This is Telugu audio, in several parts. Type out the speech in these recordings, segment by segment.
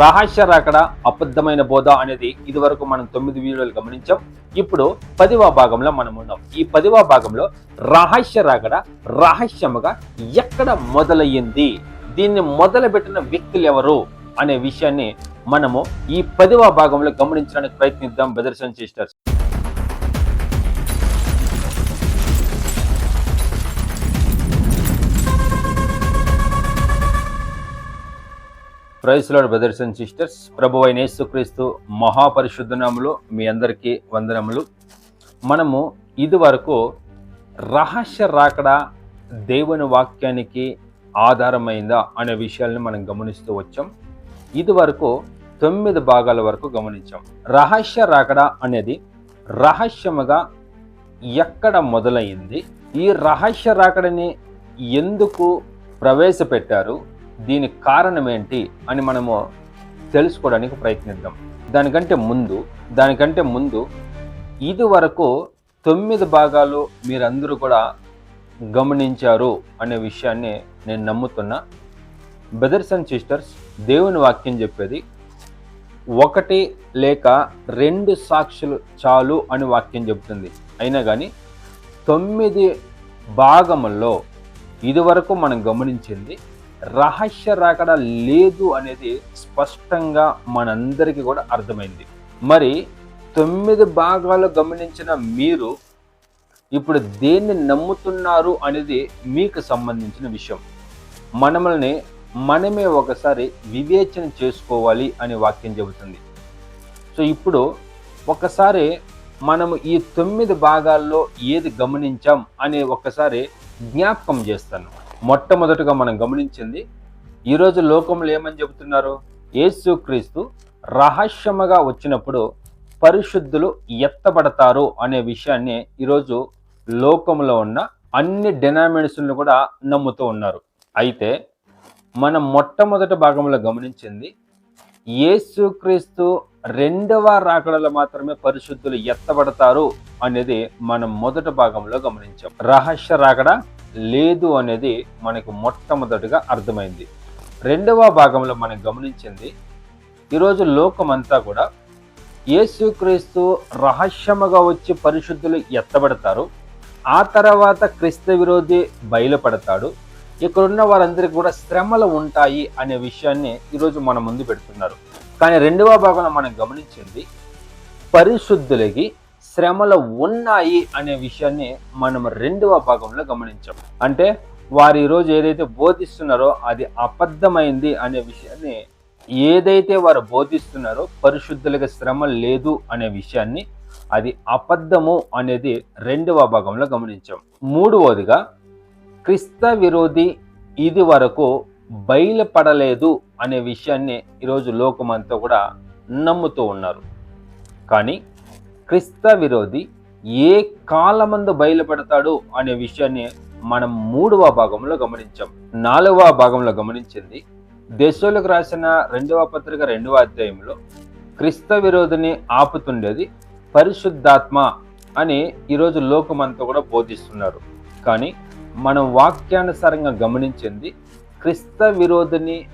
రహస్య రాకడ అబద్ధమైన బోధ అనేది ఇదివరకు మనం తొమ్మిది వీడియోలు గమనించాం. ఇప్పుడు పదివ భాగంలో మనం ఉన్నాం. ఈ పదివ భాగంలో రహస్య రాకడ రహస్యముగా ఎక్కడ మొదలయ్యింది? దీన్ని మొదలుపెట్టిన వ్యక్తులు ఎవరు? అనే విషయాన్ని మనము ఈ పదివ భాగంలో గమనించడానికి ప్రయత్నిద్దాం. ప్రదర్శన sisters praise the Lord brothers and sisters. ప్రభు అయిన యేసుక్రీస్తు మహాపరిశుద్ధనాములు మీ అందరికీ వందనములు. మనము ఇదివరకు రహస్య రాకడ దేవుని వాక్యానికి ఆధారమైందా అనే విషయాల్ని మనం గమనిస్తూ వచ్చాం. ఇదివరకు తొమ్మిది భాగాల వరకు గమనించాం. రహస్య రాకడ అనేది రహస్యముగా ఎక్కడ మొదలైంది? ఈ రహస్య రాకడని ఎందుకు ప్రవేశపెట్టారు? దీనికి కారణం ఏంటి అని మనము తెలుసుకోవడానికి ప్రయత్నిద్దాం. దానికంటే ముందు దానికంటే ముందు ఇది వరకు తొమ్మిది భాగాలు మీరందరూ కూడా గమనించారు అనే విషయాన్ని నేను నమ్ముతున్నా. బ్రదర్స్ అండ్ సిస్టర్స్ దేవుని వాక్యం చెప్పేది ఒకటి లేక రెండు సాక్షులు చాలు అని వాక్యం చెబుతుంది. అయినా కానీ తొమ్మిది భాగముల్లో ఇదివరకు మనం గమనించింది రహస్య రాకడ లేదు అనేది స్పష్టంగా మనందరికీ కూడా అర్థమైంది. మరి తొమ్మిది భాగాలు గమనించిన మీరు ఇప్పుడు దేన్ని నమ్ముతున్నారు అనేది మీకు సంబంధించిన విషయం. మనమల్ని మనమే ఒకసారి వివేచన చేసుకోవాలి అని వాక్యం చెబుతుంది. సో ఇప్పుడు ఒకసారి మనము ఈ తొమ్మిది భాగాల్లో ఏది గమనించాం అనే ఒకసారి జ్ఞాపకం చేస్తాను. మొట్టమొదటగా మనం గమనించింది ఈరోజు లోకంలో ఏమని చెబుతున్నారు? యేసుక్రీస్తు రహస్యముగా వచ్చినప్పుడు పరిశుద్ధులు ఎత్తబడతారు అనే విషయాన్ని ఈరోజు లోకంలో ఉన్న అన్ని డెనామినేషన్లు కూడా నమ్ముతూ ఉన్నారు. అయితే మనం మొట్టమొదటి భాగంలో గమనించింది యేసుక్రీస్తు రెండవ రాకడలో మాత్రమే పరిశుద్ధులు ఎత్తబడతారు అనేది మనం మొదటి భాగంలో గమనించాం. రహస్య రాకడ? లేదు అనేది మనకు మొట్టమొదటిగా అర్థమైంది. రెండవ భాగంలో మనం గమనించింది ఈరోజు లోకమంతా కూడా యేసుక్రీస్తు రహస్యముగా వచ్చి పరిశుద్ధులు ఎత్తబడతారు ఆ తర్వాత క్రీస్తు విరోధి బయలుపడతాడు ఇక్కడున్న వారందరికీ కూడా శ్రమలు ఉంటాయి అనే విషయాన్ని ఈరోజు మన ముందు పెడుతున్నారు. కానీ రెండవ భాగంలో మనం గమనించింది పరిశుద్ధులకి శ్రమలు ఉన్నాయి అనే విషయాన్ని మనం రెండవ భాగంలో గమనించాం. అంటే వారు ఈరోజు ఏదైతే బోధిస్తున్నారో అది అబద్ధమైంది అనే విషయాన్ని ఏదైతే వారు బోధిస్తున్నారో పరిశుద్ధులకు శ్రమ లేదు అనే విషయాన్ని అది అబద్ధము అనేది రెండవ భాగంలో గమనించాం. మూడవదిగా క్రిస్త విరోధి ఇది వరకు బయలుపడలేదు అనే విషయాన్ని ఈరోజు లోకమంతా కూడా నమ్ముతూ ఉన్నారు. కానీ క్రిస్త విరోధి ఏ కాలమందు బయలుపడతాడు అనే విషయాన్ని మనం మూడవ భాగంలో గమనించాం. నాలుగవ భాగంలో గమనించింది. దేశంలోకి రాసిన రెండవ పత్రిక రెండవ అధ్యాయంలో క్రిస్త విరోధిని ఆపుతుండేది పరిశుద్ధాత్మ అని ఈరోజు లోకమంతా కూడా బోధిస్తున్నారు. కానీ మనం వాక్యానుసారంగా గమనించింది క్రిస్త విరోధిని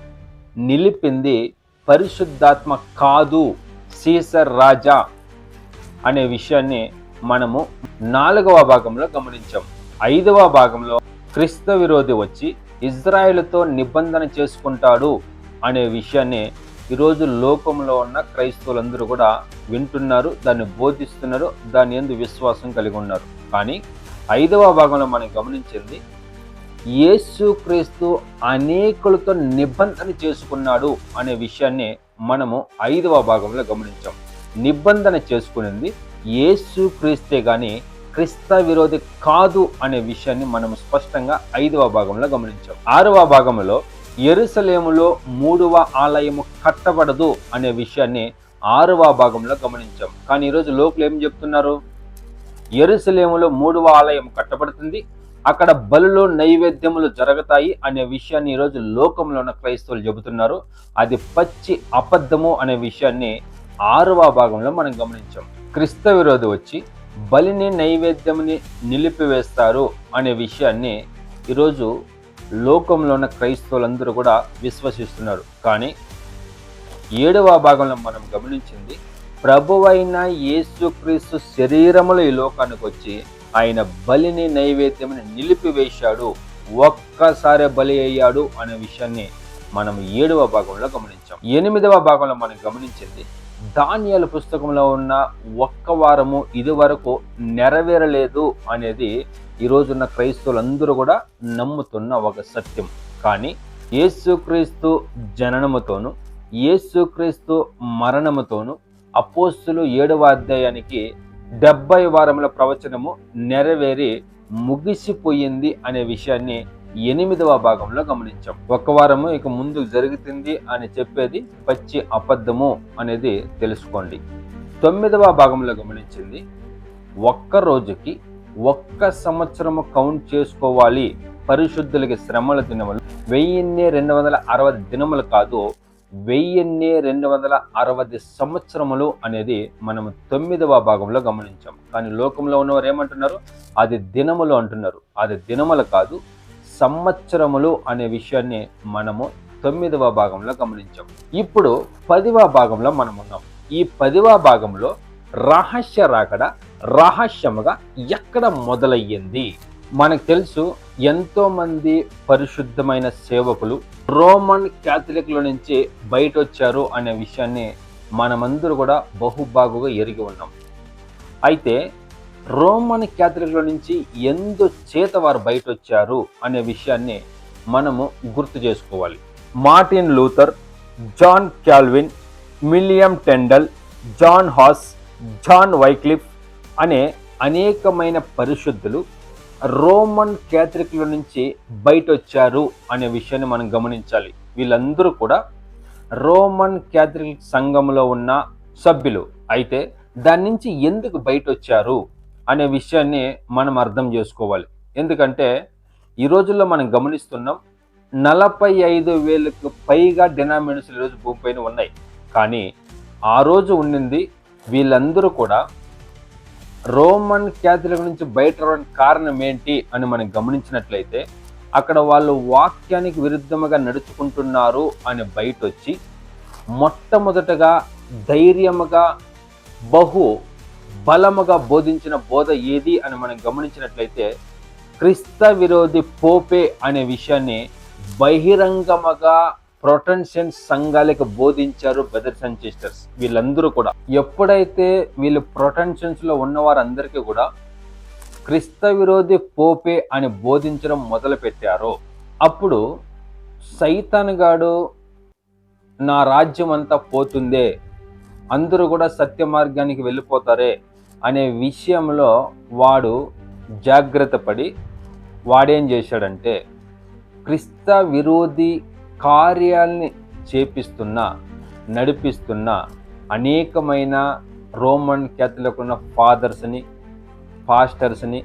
నిలిపింది పరిశుద్ధాత్మ కాదు సీసర్ రాజా అనే విషయాన్ని మనము నాలుగవ భాగంలో గమనించాం. ఐదవ భాగంలో క్రిస్త విరోధి వచ్చి ఇజ్రాయెల్తో నిబంధన చేసుకుంటాడు అనే విషయాన్ని ఈరోజు లోకంలో ఉన్న క్రైస్తవులందరూ కూడా వింటున్నారు దాన్ని బోధిస్తున్నారు దాని ఎందు విశ్వాసం కలిగి ఉన్నారు. కానీ ఐదవ భాగంలో మనం గమనించింది యేసుక్రీస్తు అనేకులతో నిబంధన చేసుకున్నాడు అనే విషయాన్ని మనము ఐదవ భాగంలో గమనించాం. నిబంధన చేసుకునింది. యేసు క్రీస్తే కానీ క్రిస్త విరోధి కాదు అనే విషయాన్ని మనం స్పష్టంగా ఐదవ భాగంలో గమనించాం. ఆరవ భాగంలో ఎరుసలేములో మూడవ ఆలయము కట్టబడదు అనే విషయాన్ని ఆరవ భాగంలో గమనించాం. కానీ ఈరోజు లోకులు ఏం చెప్తున్నారు? ఎరుసలేములో మూడవ ఆలయం కట్టబడుతుంది. అక్కడ బలులో నైవేద్యములు జరుగుతాయి అనే విషయాన్ని ఈరోజు లోకంలో ఉన్న క్రైస్తవులు చెబుతున్నారు. అది పచ్చి అబద్ధము అనే విషయాన్ని ఆరవ భాగంలో మనం గమనించాం. క్రిస్త విరోధి వచ్చి బలిని నైవేద్యముని నిలిపివేస్తారు అనే విషయాన్ని ఈరోజు లోకంలో ఉన్న క్రైస్తవులందరూ కూడా విశ్వసిస్తున్నారు. కానీ ఏడవ భాగంలో మనం గమనించింది ప్రభువైన యేసుక్రీస్తు శరీరములు ఈ లోకానికి వచ్చి ఆయన బలిని నైవేద్యమని నిలిపివేశాడు ఒక్కసారి బలి అయ్యాడు అనే విషయాన్ని మనం ఏడవ భాగంలో గమనించాం. ఎనిమిదవ భాగంలో మనం గమనించింది ధాన్యాల పుస్తకంలో ఉన్న ఒక్క వారము ఇదివరకు నెరవేరలేదు అనేది ఈ రోజున్న క్రైస్తవులందరూ కూడా నమ్ముతున్న ఒక సత్యం. కానీ యేసుక్రీస్తు జననముతోను యేసుక్రీస్తు మరణముతోను అపోస్తులు ఏడవ అధ్యాయానికి డెబ్బై వారముల ప్రవచనము నెరవేరి ముగిసిపోయింది అనే విషయాన్ని ఎనిమిదవ భాగంలో గమనించాం. ఒక వారము ఇక ముందు జరుగుతుంది అని చెప్పేది పచ్చి అబద్ధము అనేది తెలుసుకోండి. తొమ్మిదవ భాగంలో గమనించింది ఒక్క రోజుకి ఒక్క సంవత్సరము కౌంట్ చేసుకోవాలి. పరిశుద్ధులకి శ్రమల దినములు. వెయ్యిన్ని రెండు వందల అరవై దినములు కాదు వెయ్యిన్ని రెండు వందల అరవై సంవత్సరములు అనేది మనం తొమ్మిదవ భాగంలో గమనించాం. కానీ లోకంలో ఉన్నవారు ఏమంటున్నారు? అది దినములు అంటున్నారు. అది దినములు కాదు సంవత్సరములు అనే విషయాన్ని మనము తొమ్మిదవ భాగంలో గమనించాం. ఇప్పుడు పదివ భాగంలో మనం ఉన్నాం. ఈ పదివ భాగంలో రహస్య రాకడ రహస్యముగా ఎక్కడ మొదలయ్యింది? మనకు తెలుసు ఎంతో మంది పరిశుద్ధమైన సేవకులు రోమన్ క్యాథలిక్ల నుంచి బయట వచ్చారు అనే విషయాన్ని మనమందరూ కూడా బహుబాగుగా ఎరిగి ఉన్నాం. అయితే రోమన్ క్యాథలిక్ల నుంచి ఎందు చేత వారు బయట వచ్చారు అనే విషయాన్ని మనము గుర్తు చేసుకోవాలి. Martin Luther John Calvin William Tyndale John Hus John Wycliffe అనే అనేకమైన పరిశుద్ధులు రోమన్ క్యాథలిక్ల నుంచి బయట వచ్చారు అనే విషయాన్ని మనం గమనించాలి. వీళ్ళందరూ కూడా రోమన్ క్యాథలిక్ సంఘంలో ఉన్న సభ్యులు. అయితే దాని నుంచి ఎందుకు బయట వచ్చారు అనే విషయాన్ని మనం అర్థం చేసుకోవాలి. ఎందుకంటే ఈ రోజుల్లో మనం గమనిస్తున్నాం నలభై ఐదు వేలకు పైగా డినామినేషన్ ఈరోజు భూమిపైన ఉన్నాయి. కానీ ఆ రోజు ఉండింది వీళ్ళందరూ కూడా రోమన్ క్యాథలిక్ నుంచి బయట రావడానికి కారణం ఏంటి అని మనం గమనించినట్లయితే అక్కడ వాళ్ళు వాక్యానికి విరుద్ధముగా నడుచుకుంటున్నారు అని బయట వచ్చి మొట్టమొదటగా ధైర్యముగా బహు బలముగా బోధించిన బోధ ఏది అని మనం గమనించినట్లయితే క్రిస్త విరోధి పోపే అనే విషయాన్ని బహిరంగముగా ప్రొటెన్షన్ సంఘాలకు బోధించారు బ్రదర్స్ అండ్ సిస్టర్స్. వీళ్ళందరూ కూడా. ఎప్పుడైతే వీళ్ళు ప్రొటెన్షన్స్లో ఉన్న వారందరికీ కూడా క్రిస్త విరోధి పోపే అని బోధించడం మొదలుపెట్టారో. అప్పుడు సైతాన్ గాడు నా రాజ్యం అంతా పోతుందే. అందరూ కూడా సత్య మార్గానికి వెళ్ళిపోతారే. అనే విషయంలో వాడు జాగ్రత్త పడి వాడేం చేశాడంటే క్రిస్త విరోధి కార్యాల్ని చేపిస్తున్న నడిపిస్తున్న అనేకమైన రోమన్ క్యాథలిక్ ఉన్న ఫాదర్స్ని పాస్టర్స్ని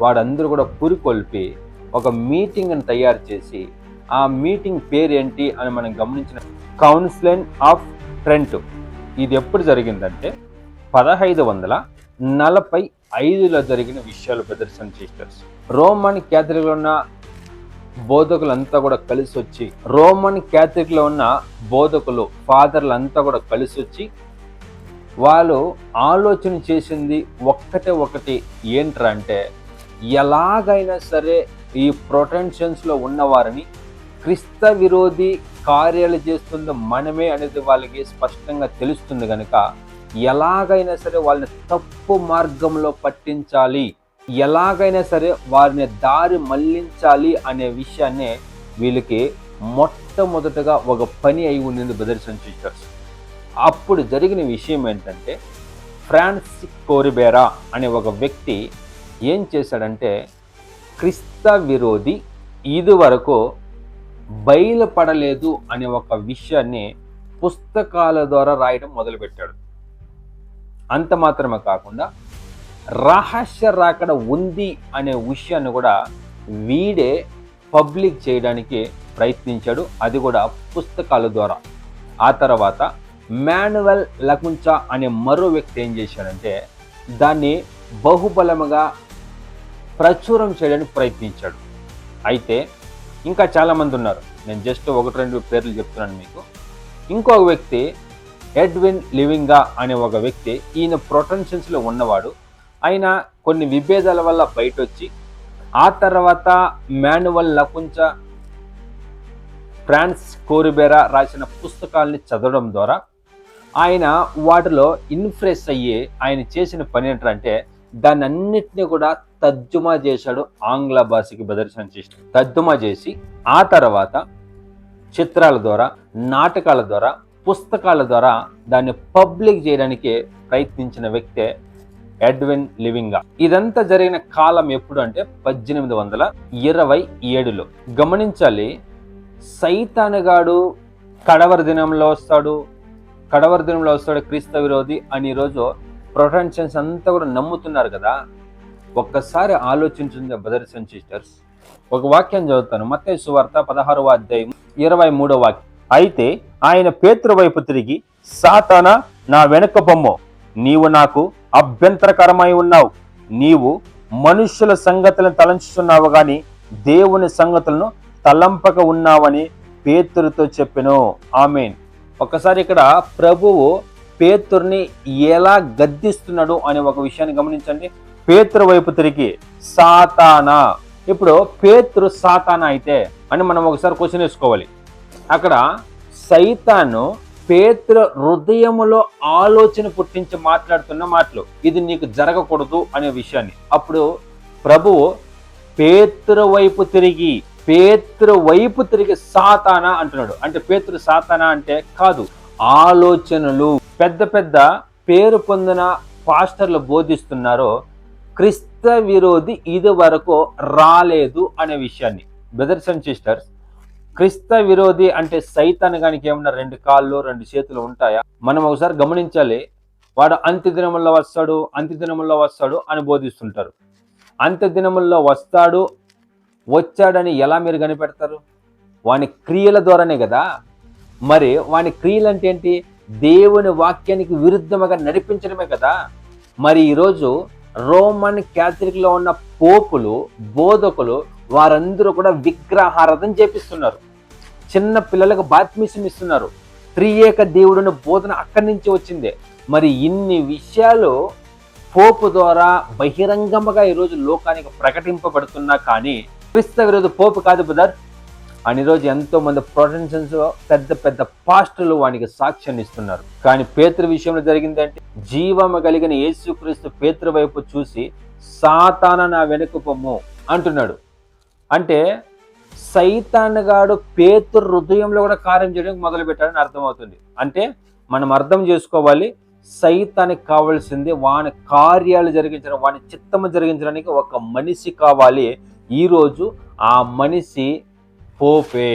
వాడందరూ కూడా పురికొల్పి ఒక మీటింగ్ని తయారు చేసి ఆ మీటింగ్ పేరు ఏంటి అని మనం గమనించిన కౌన్సిలన్ ఆఫ్ ట్రెంట్. ఇది ఎప్పుడు జరిగిందంటే పదహైదు వందల నలభై ఐదులో జరిగిన విషయాలు బ్రదర్స్ అండ్ సిస్టర్స్ రోమన్ క్యాథలిక్లో ఉన్న బోధకులంతా కూడా కలిసి వచ్చి రోమన్ క్యాథలిక్లో ఉన్న బోధకులు ఫాదర్లంతా కూడా కలిసి వచ్చి వాళ్ళు ఆలోచన చేసింది ఒక్కటే ఒకటి ఏంట్రా అంటే ఎలాగైనా సరే ఈ ప్రొటెన్షన్స్లో ఉన్నవారిని క్రిస్త విరోధి కార్యాలు చేస్తుందో మనమే అనేది వాళ్ళకి స్పష్టంగా తెలుస్తుంది కనుక ఎలాగైనా సరే వాళ్ళని తప్పు మార్గంలో పట్టించాలి. ఎలాగైనా సరే వారిని దారి మళ్ళించాలి అనే విషయాన్నే వీళ్ళకి మొట్టమొదటగా ఒక పని అయి ఉండింది బ్రదర్స్ అండ్ సిస్టర్స్. అప్పుడు జరిగిన విషయం ఏంటంటే ఫ్రాన్సిక్ కోరిబేరా అనే ఒక వ్యక్తి ఏం చేశాడంటే క్రిస్త విరోధి ఇదివరకు బయలుపడలేదు అనే ఒక విషయాన్ని పుస్తకాల ద్వారా రాయడం మొదలుపెట్టాడు. అంత మాత్రమే కాకుండా రహస్య రాకడ ఉంది అనే విషయాన్ని కూడా వీడే పబ్లిక్ చేయడానికి ప్రయత్నించాడు. అది కూడా పుస్తకాల ద్వారా. ఆ తర్వాత మాన్యువల్ లకుంచా అనే మరో వ్యక్తి ఏం చేశాడంటే దాన్ని బహుబలముగా ప్రచురం చేయడానికి ప్రయత్నించాడు. అయితే ఇంకా చాలామంది ఉన్నారు. నేను జస్ట్ ఒకటి రెండు పేర్లు చెప్తున్నాను మీకు. ఇంకొక వ్యక్తి ఎడ్విన్ లివింగా అనే ఒక వ్యక్తి ఈయన ప్రొటెన్షన్స్లో ఉన్నవాడు. ఆయన కొన్ని విభేదాల వల్ల బయట వచ్చి ఆ తర్వాత మాన్యువల్ లకుంచ ఫ్రాన్స్ కోరిబెరా రాసిన పుస్తకాల్ని చదవడం ద్వారా ఆయన వాటిలో ఇన్ఫ్రెస్ అయ్యి ఆయన చేసిన పని ఏంటంటే దాన్ని అన్నిటినీ కూడా తర్జుమా చేశాడు ఆంగ్ల భాషకి ప్రదర్శన చేసి తర్జుమా చేసి ఆ తర్వాత చిత్రాల ద్వారా నాటకాల ద్వారా పుస్తకాల ద్వారా దాన్ని పబ్లిక్ చేయడానికి ప్రయత్నించిన వ్యక్తే ఎడ్విన్ లివింగా. ఇదంతా జరిగిన కాలం ఎప్పుడు అంటే పద్దెనిమిది వందల ఇరవై ఏడులో. గమనించాలి సైతానుగాడు కడవరి దినంలో వస్తాడు కడవరి దినంలో వస్తాడు క్రీస్తు విరోధి అని ఈరోజు ప్రొటెన్షన్స్ అంతా కూడా నమ్ముతున్నారు కదా. ఒక్కసారి ఆలోచించింది బ్రదర్స్ అండ్ సిస్టర్స్. ఒక వాక్యం చదువుతాను. మత్తయి సువార్త పదహారవ అధ్యాయం ఇరవై మూడో వాక్యం. అయితే ఆయన పేతురు వైపు తిరిగి సాతాన నా వెనుక బొమ్మ నీవు నాకు అభ్యంతరకరమై ఉన్నావు. నీవు మనుష్యుల సంగతులను తలంచుతున్నావు గాని దేవుని సంగతులను తలంపక ఉన్నావని పేతురుతో చెప్పెను. ఆమెన్. ఒకసారి ఇక్కడ ప్రభువు పేతుర్ని ఎలా గద్దిస్తున్నాడు అనే ఒక విషయాన్ని గమనించండి. పేతురు వైపు తిరిగి సాతానా. ఇప్పుడు పేతురు సాతానా అయితే అని మనం ఒకసారి క్వశ్చన్ వేసుకోవాలి. అక్కడ సైతాను పేత్ర హృదయములో ఆలోచన పుట్టించి మాట్లాడుతున్న మాటలు. ఇది నీకు జరగకూడదు అనే విషయాన్ని. అప్పుడు ప్రభువు పేతురు వైపు తిరిగి పేతురు వైపు తిరిగి సాతానా అంటున్నాడు. అంటే పేతురు సాతానా అంటే కాదు ఆలోచనలు. పెద్ద పెద్ద పేరు పొందిన పాస్టర్లు బోధిస్తున్నారో క్రిస్త విరోధి ఇది వరకు రాలేదు అనే విషయాన్ని. బ్రదర్స్ అండ్ సిస్టర్స్ క్రిస్త విరోధి అంటే సైతాన్ గానికి ఏమన్నా రెండు కాళ్ళు రెండు చేతులు ఉంటాయా? మనం ఒకసారి గమనించాలి. వాడు అంత్య దినముల్లో వస్తాడు అంత్య దినముల్లో వస్తాడు అని బోధిస్తుంటారు. అంత్య దినముల్లో వస్తాడు వచ్చాడని ఎలా మీరు కనిపెడతారు? వాని క్రియల ద్వారానే కదా? మరి వాని క్రియలు అంటే ఏంటి? దేవుని వాక్యానికి విరుద్ధంగా నడిపించడమే కదా? మరి ఈరోజు రోమన్ క్యాథలిక్లో ఉన్న పోపులు బోధకులు వారందరూ కూడా విగ్రహారాధన చేపిస్తున్నారు. చిన్న పిల్లలకు బాత్మిసం ఇస్తున్నారు. త్రియేక దేవుడిని బోధన అక్కడి నుంచి వచ్చిందే. మరి ఇన్ని విషయాలు పోపు ద్వారా బహిరంగముగా ఈరోజు లోకానికి ప్రకటింపబడుతున్నా కానీ క్రిస్త ఈరోజు పోపు కాదు బ్రదర్. అని రోజు ఎంతో మంది ప్రొటెన్షన్స్ పెద్ద పెద్ద పాస్టర్లు వానికి సాక్ష్యాన్ని ఇస్తున్నారు. కానీ పేతృ విషయంలో జరిగిందంటే జీవము కలిగిన యేసుక్రీస్తు పేతృ వైపు చూసి సాతాన నా వెనుక పొమ్ము అంటున్నాడు. అంటే సైతాన్గాడు పేతృ హృదయంలో కూడా కార్యం చేయడానికి మొదలు పెట్టాడని అర్థమవుతుంది. అంటే మనం అర్థం చేసుకోవాలి సైతానికి కావాల్సింది వాని కార్యాలు జరిగించడం వాని చిత్తము జరిగించడానికి ఒక మనిషి కావాలి. ఈరోజు ఆ మనిషి పోపే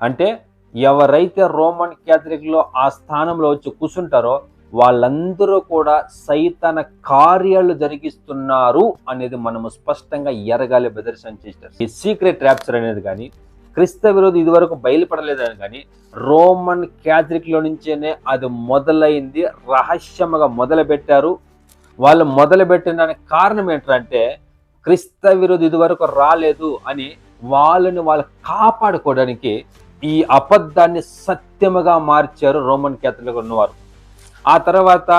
అంటే ఎవరైతే రోమన్ క్యాథలిక్లో ఆ స్థానంలో వచ్చి కూర్చుంటారో వాళ్ళందరూ కూడా సైతన కార్యాలు జరిగిస్తున్నారు అనేది మనము స్పష్టంగా ఎరగాలి బ్రదర్స్ అండ్ సిస్టర్స్ ఈ సీక్రెట్ ర్యాప్చర్ అనేది కానీ క్రిస్త విరోధి ఇదివరకు బయలుపడలేదని కానీ రోమన్ క్యాథలిక్లో నుంచేనే అది మొదలైంది రహస్యముగా మొదలుపెట్టారు. వాళ్ళు మొదలుపెట్టిన దానికి కారణం ఏంటంటే క్రిస్త విరోధి ఇదివరకు రాలేదు అని వాళ్ళని వాళ్ళు కాపాడుకోవడానికి ఈ అబద్ధాన్ని సత్యముగా మార్చారు రోమన్ క్యాథలిక్ ఉన్నవారు. ఆ తర్వాత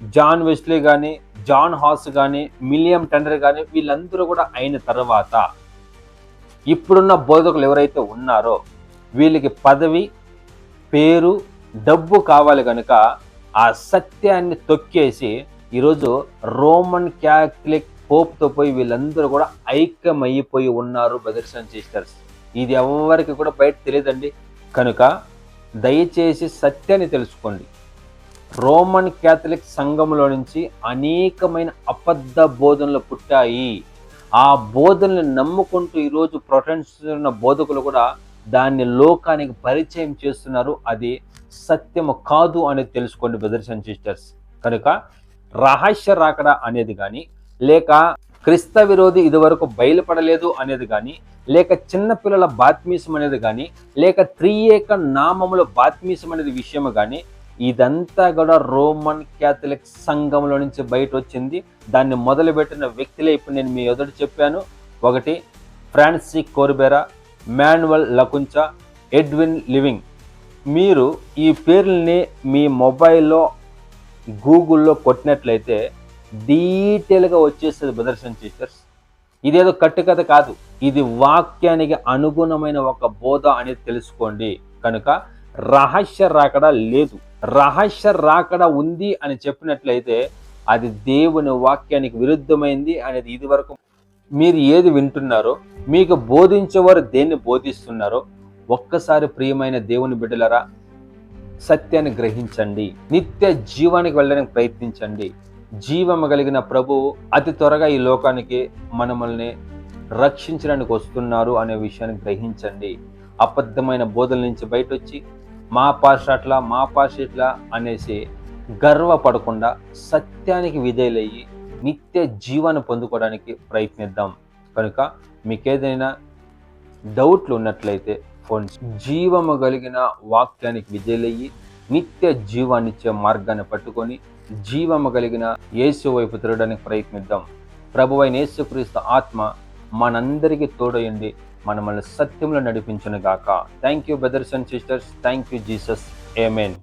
జాన్ వెస్లీ కానీ జాన్ హాస్ కానీ మిలియం టెండర్ కానీ వీళ్ళందరూ కూడా అయిన తర్వాత ఇప్పుడున్న బోధకులు ఎవరైతే ఉన్నారో వీళ్ళకి పదవి పేరు డబ్బు కావాలి కనుక ఆ సత్యాన్ని తొక్కేసి ఈరోజు రోమన్ క్యాథలిక్ పోప్తో పోయి వీళ్ళందరూ కూడా ఐక్యమైపోయి ఉన్నారు ప్రదర్శన సిస్టర్స్ ఇది ఎవరికి కూడా బయట తెలియదండి. కనుక దయచేసి సత్యాన్ని తెలుసుకోండి. రోమన్ క్యాథలిక్ సంఘంలో నుంచి అనేకమైన అబద్ధ బోధనలు పుట్టాయి. ఆ బోధనలు నమ్ముకుంటూ ఈరోజు ప్రొటెన్షన్ బోధకులు కూడా దాన్ని లోకానికి పరిచయం చేస్తున్నారు. అది సత్యము కాదు అనేది తెలుసుకోండి బ్రదర్స్ అండ్ సిస్టర్స్. కనుక రహస్య రాకడ అనేది కానీ లేక క్రిస్త విరోధి ఇదివరకు బయలుపడలేదు అనేది కానీ లేక చిన్నపిల్లల బాత్మీసం అనేది కానీ లేక త్రియేక నామముల బాత్మీసం అనేది విషయం కానీ ఇదంతా కూడా రోమన్ క్యాథలిక్ సంఘంలో నుంచి బయట వచ్చింది దాన్ని మొదలుపెట్టిన వ్యక్తులే ఇప్పుడు నేను మీ ఎదుట చెప్పాను. ఒకటి ఫ్రాన్సిక్ కోర్బెరా మాన్యువల్ లకుంచా ఎడ్విన్ లివింగ్. మీరు ఈ పేర్లని మీ మొబైల్లో గూగుల్లో కొట్టినట్లయితే డీటెయిల్గా వచ్చేస్తుంది ప్రదర్శన టీచర్స్. ఇదేదో కట్టుకథ కాదు. ఇది వాక్యానికి అనుగుణమైన ఒక బోధ అనేది తెలుసుకోండి. కనుక రహస్య రాకడా లేదు. రహస్య రాకడ ఉంది అని చెప్పినట్లయితే అది దేవుని వాక్యానికి విరుద్ధమైంది అనేది ఇది వరకు మీరు ఏది వింటున్నారో మీకు బోధించేవారు దేన్ని బోధిస్తున్నారో ఒక్కసారి ప్రియమైన దేవుని బిడ్డలరా సత్యాన్ని గ్రహించండి. నిత్య జీవానికి వెళ్ళడానికి ప్రయత్నించండి. జీవము కలిగిన ప్రభువు అతి త్వరగా ఈ లోకానికి మనమల్ని రక్షించడానికి వస్తున్నారు అనే విషయాన్ని గ్రహించండి. అబద్ధమైన బోధల నుంచి బయట వచ్చి మా పాష అట్లా మా పాష ఇట్లా అనేసి గర్వపడకుండా సత్యానికి విధేయులయ్యి నిత్య జీవాన్ని పొందుకోవడానికి ప్రయత్నిద్దాం. కనుక మీకేదైనా డౌట్లు ఉన్నట్లయితే ఫోన్ జీవము కలిగిన వాక్యానికి విధేయులయ్యి నిత్య జీవాన్నిచ్చే మార్గాన్ని పట్టుకొని జీవము కలిగిన యేసు వైపు తిరగడానికి ప్రయత్నిద్దాం. ప్రభువైన యేసుక్రీస్తు ఆత్మ మనందరికీ తోడయండి మనల్ని సత్యంలో నడిపించను గాక thank you brothers and sisters thank you Jesus amen